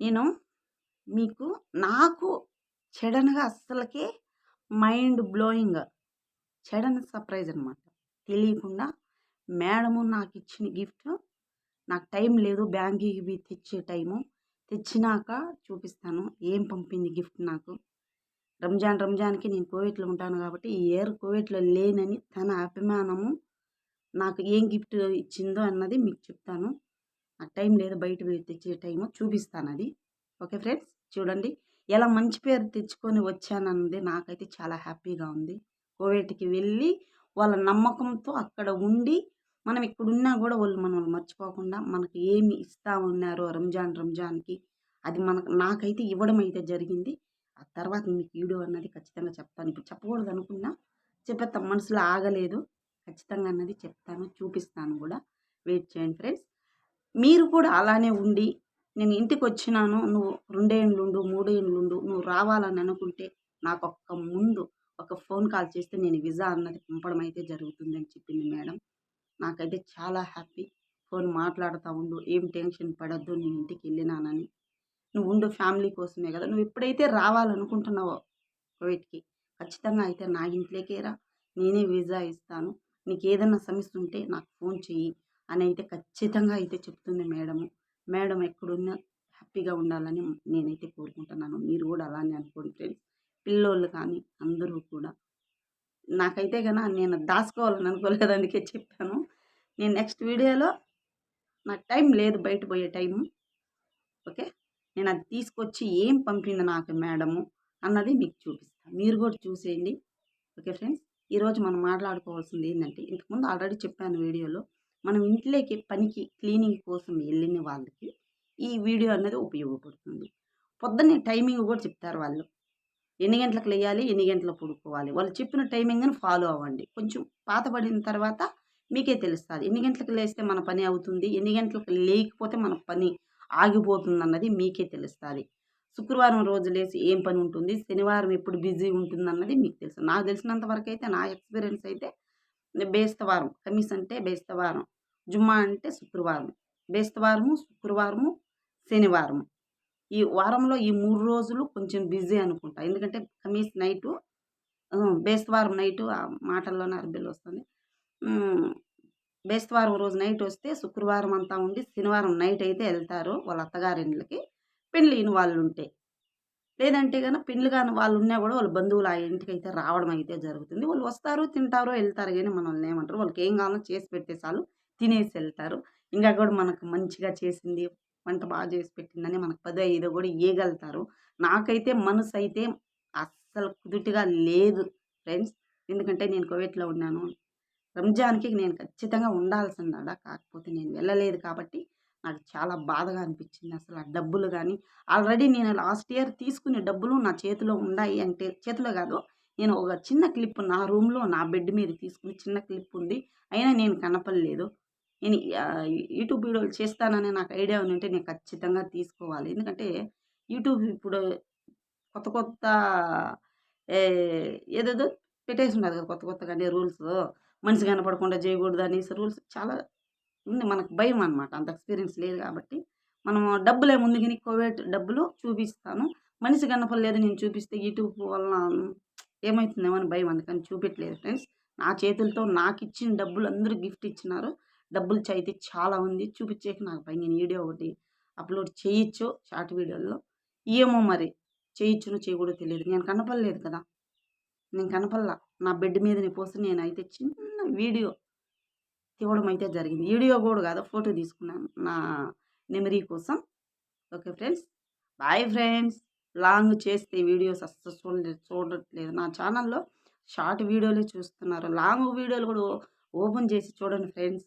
నేను మీకు నాకు సడన్‌గా అస్సలకే మైండ్ బ్లోయింగ్ సడన్ సర్ప్రైజ్ అనమాట. తెలియకుండా మేడము నాకు ఇచ్చిన గిఫ్ట్ నాకు టైం లేదు బ్యాంక్‌కి తెచ్చే టైము. తెచ్చినాక చూపిస్తాను. ఏం పంపింది గిఫ్ట్ నాకు. రంజాన్ రంజాన్‌కి నేను కోవిట్లో ఉంటాను కాబట్టి ఈ ఇయర్ కోవిట్లో లేనని తన అభిమానము నాకు ఏం గిఫ్ట్ ఇచ్చిందో అన్నది మీకు చెప్తాను. ఆ టైం లేదు బయట తెచ్చే టైము చూపిస్తాను అది ఓకే ఫ్రెండ్స్ చూడండి. ఎలా మంచి పేరు తెచ్చుకొని వచ్చానన్నది నాకైతే చాలా హ్యాపీగా ఉంది. కోవేటికి వెళ్ళి వాళ్ళ నమ్మకంతో అక్కడ ఉండి మనం ఇక్కడున్నా కూడా వాళ్ళు మనల్ని మర్చిపోకుండా మనకి ఏమి ఇస్తా ఉన్నారో రంజాన్ రంజాన్‌కి అది మనకు నాకైతే ఇవ్వడం అయితే జరిగింది. ఆ తర్వాత మీకు వీడియో అన్నది ఖచ్చితంగా చెప్తాను. ఇప్పుడు చెప్పకూడదు అనుకున్నా చెప్పేస్తాం మనసులో ఆగలేదు. ఖచ్చితంగా అన్నది చెప్తాను. చూపిస్తాను కూడా వెయిట్ చేయండి ఫ్రెండ్స్. మీరు కూడా అలానే ఉండి నేను ఇంటికి వచ్చినాను నువ్వు రెండేండ్లుండు, మూడేండ్లుండు నువ్వు రావాలని అనుకుంటే నాకొక్క ముందు ఒక ఫోన్ కాల్ చేస్తే నేను విజా అన్నది పంపడం అయితే జరుగుతుందని చెప్పింది మేడం. నాకైతే చాలా హ్యాపీ. ఫోన్ మాట్లాడుతా ఉండు. ఏం టెన్షన్ పడద్దు నేను ఇంటికి వెళ్ళినానని నువ్వు ఉండు ఫ్యామిలీ కోసమే కదా నువ్వు ఎప్పుడైతే రావాలనుకుంటున్నావో ప్రైవేట్కి ఖచ్చితంగా అయితే నా ఇంట్లోకే రా. నేనే వీసా ఇస్తాను. నీకు ఏదైనా సమస్య ఉంటే నాకు ఫోన్ చెయ్యి అని అయితే ఖచ్చితంగా అయితే చెప్తుంది మేడము. మేడం ఎక్కడున్నా హ్యాపీగా ఉండాలని నేనైతే కోరుకుంటున్నాను. మీరు కూడా అలానే అనుకోండి ఫ్రెండ్స్. పిల్లోళ్ళు కానీ అందరూ కూడా. నాకైతే గన నేను దాసుకోవాలని అనుకోలేదు అందుకే చెప్పాను. నేను నెక్స్ట్ వీడియోలో నాకు టైం లేదు బయట పోయే టైము. ఓకే. నేను అది తీసుకొచ్చి ఏం పంపింది నాకు మేడము అన్నది మీకు చూపిస్తాను మీరు కూడా చూసేయండి. Okay friends. ఈరోజు మనం మాట్లాడుకోవాల్సింది ఏంటంటే ఇంతకుముందు ఆల్రెడీ చెప్పాను వీడియోలో. మనం ఇంట్లోకి పనికి క్లీనింగ్ కోసం వెళ్ళిన వాళ్ళకి ఈ వీడియో అనేది ఉపయోగపడుతుంది. పొద్దున్నే టైమింగ్ కూడా చెప్తారు వాళ్ళు. ఎన్ని గంటలకు లేయాలి ఎన్ని గంటలకు పడుకోవాలి? వాళ్ళు చెప్పిన టైమింగ్‌ని ఫాలో అవ్వండి. కొంచెం పాతబడిన తర్వాత మీకే తెలుస్తుంది ఎన్ని గంటలకు లేస్తే మన పని అవుతుంది? ఎన్ని గంటలకు లేకపోతే మన పని ఆగిపోతుంది అన్నది మీకే తెలుస్తుంది శుక్రవారం రోజు లేచి ఏం పని ఉంటుంది? శనివారం ఎప్పుడు బిజీ ఉంటుంది అన్నది మీకు తెలుసు. నాకు తెలిసినంత వరకు అయితే నా ఎక్స్‌పీరియన్స్ అయితే బేస్తవారం. ఖమీస్ అంటే బేస్తవారం. జుమ్మా అంటే శుక్రవారం. బేస్తవారము, శుక్రవారము, శనివారము. ఈ వారంలో ఈ మూడు రోజులు కొంచెం బిజీ అనుకుంటా. ఎందుకంటే ఖమీస్ నైటు బేస్తవారం నైటు ఆ మాటల్లోనే అరబీలో వస్తుంది. బేస్తవారం రోజు నైట్ వస్తే శుక్రవారం అంతా ఉండి శనివారం నైట్ అయితే వెళ్తారు వాళ్ళ అత్తగారిండ్లకి. పెళ్ళి వాళ్ళు వాళ్ళుంటే. లేదంటే గన కానీ వాళ్ళు ఉన్నా కూడా వాళ్ళ బంధువులు ఆ ఇంటికైతే రావడం అయితే జరుగుతుంది. వాళ్ళు వస్తారు, తింటారు, వెళ్తారు కానీ మనల్ని ఏమంటారు. వాళ్ళకి ఏం కావాలో చేసి పెట్టే చాలు తినేసి వెళ్తారు ఇంకా కూడా మనకు మంచిగా చేసింది, వంట బాగా చేసి పెట్టిందని మనకు పదో, ఐదో కూడా ఇవ్వగలుగుతారు నాకైతే మనసు అయితే అస్సలు కుదుటిగా లేదు ఫ్రెండ్స్. ఎందుకంటే నేను కోవిడ్లో ఉన్నాను. రంజాన్‌కి నేను ఖచ్చితంగా ఉండాల్సిందాడ. కాకపోతే నేను వెళ్ళలేదు కాబట్టి నాకు చాలా బాధగా అనిపించింది. అసలు ఆ డబ్బులు కానీ ఆల్రెడీ నేను లాస్ట్ ఇయర్ తీసుకునే డబ్బులు నా చేతిలో ఉన్నాయి అంటే చేతిలో కాదు నేను ఒక చిన్న క్లిప్ నా రూమ్‌లో నా బెడ్ మీద తీసుకుని చిన్న క్లిప్ ఉంది. అయినా నేను కనపడలేదు. నేను యూట్యూబ్ వీడియోలు చేస్తానని నాకు ఐడియా ఉంటే నేను ఖచ్చితంగా తీసుకోవాలి. ఎందుకంటే యూట్యూబ్ ఇప్పుడు కొత్త కొత్త ఏదేదో పెట్టేసి ఉండదు కదా! కొత్త కొత్తగా రూల్స్ మనిషి కనపడకుండా చేయకూడదు అనేసి రూల్స్ చాలా ఉంది. మనకు భయం అనమాట. అంత ఎక్స్‌పీరియన్స్ లేదు కాబట్టి. మనం డబ్బులే ముందు గాని కోవిడ్ డబ్బులు చూపిస్తాను. మనిషి కనపడలేదు నేను చూపిస్తే యూట్యూబ్ వల్ల ఏమవుతుందేమో అని భయం. అందుకని చూపించలేదు ఫ్రెండ్స్. నా చేతులతో నాకు ఇచ్చిన డబ్బులు అందరూ గిఫ్ట్ ఇచ్చినారు. డబ్బులు చైతే చాలా ఉంది. చూపించేకి నాకు భయం. నేను వీడియో ఒకటి అప్‌లోడ్ చేయొచ్చు షార్ట్ వీడియోలో. ఏమో మరి చేయొచ్చునో చేయకూడదు తెలియదు నేను కనపడలేదు కదా! నేను కనపడలా. నా బెడ్ మీదనే పోసి అయితే చిన్న వీడియో తీవడం అయితే జరిగింది. వీడియో కూడా కాదు ఫోటో తీసుకున్నాను. నా మెమరీ కోసం. Okay friends. Bye friends. Long చేస్తే వీడియోస్ అస్సలు చూడలేదు చూడట్లేదు. నా ఛానల్లో షార్ట్ వీడియోలే చూస్తున్నారు. లాంగ్ వీడియోలు కూడా ఓపెన్ చేసి చూడండి ఫ్రెండ్స్.